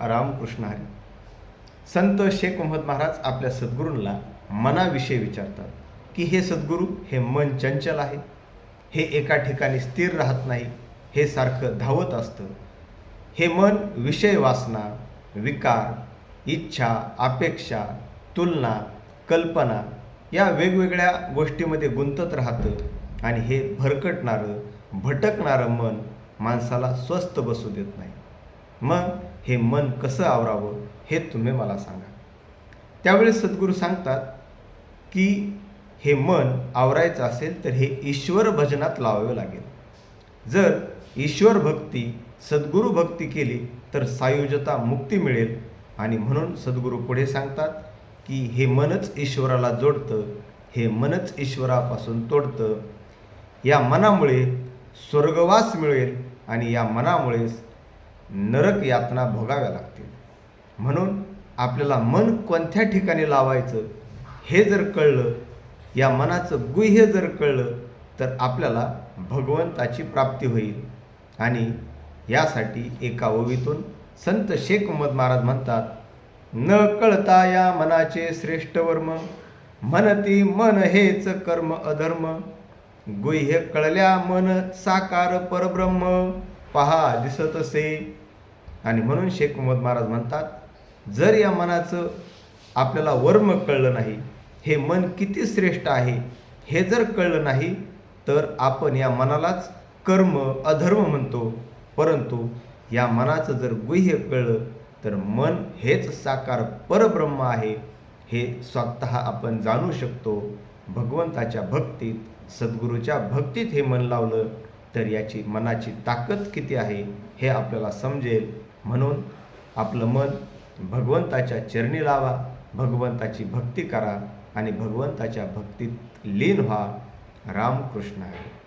रामकृष्ण हरी. संत शेख मोहम्मद महाराज आपल्या सद्गुरूंना मनाविषयी विचारतात की हे सद्गुरू हे मन चंचल आहे? हे एका ठिकाणी स्थिर राहत नाही हे सारखं धावत असतं. हे मन विषय वासना विकार इच्छा अपेक्षा तुलना कल्पना या वेगवेगळ्या गोष्टीमध्ये गुंतत राहतं आणि हे भरकटणारं भटकणारं मन माणसाला स्वस्थ बसू देत नाही. मग हे मन कसं आवरावं हे तुम्ही मला सांगा. त्यावेळेस सद्गुरू सांगतात की हे मन आवरायचं असेल तर हे ईश्वर भजनात लावावे लागेल. जर ईश्वर भक्ती सद्गुरू भक्ती केली तर सायुजता मुक्ती मिळेल आणि म्हणून सद्गुरू पुढे सांगतात की हे मनच ईश्वराला जोडतं हे मनच ईश्वरापासून तोडतं. या मनामुळे स्वर्गवास मिळेल आणि या मनामुळेच नरक यातना भोगाव्या लागतील. म्हणून आपल्याला मन कोणत्या ठिकाणी लावायचं हे जर कळलं या मनाचं गुह्य जर कळलं तर आपल्याला भगवंताची प्राप्ती होईल. आणि यासाठी एका ओवीतून संत शेख मोहम्मद महाराज म्हणतात न कळता या मनाचे श्रेष्ठ वर्म म्हणती मन हेच कर्म अधर्म. गुह्य कळल्या मन साकार परब्रह्म. पहा दिसत असे आणि म्हणून शेख मोहम्मद महाराज म्हणतात जर या मनाचं आपल्याला वर्म कळलं नाही हे मन किती श्रेष्ठ आहे हे जर कळलं नाही तर आपण या मनालाच कर्म अधर्म म्हणतो. परंतु या मनाचं जर गुह्य कळलं तर मन हेच साकार परब्रह्म आहे हे स्वतः आपण जाणू शकतो. भगवंताच्या भक्तीत सद्गुरूच्या भक्तीत हे मन लावलं तर याची मनाची ताकद किती आहे हे आपल्याला समजेल. म्हणून आपलं मन भगवंताच्या चरणी लावा भगवंताची भक्ती करा आणि भगवंताच्या भक्तीत लीन व्हा. रामकृष्ण आहे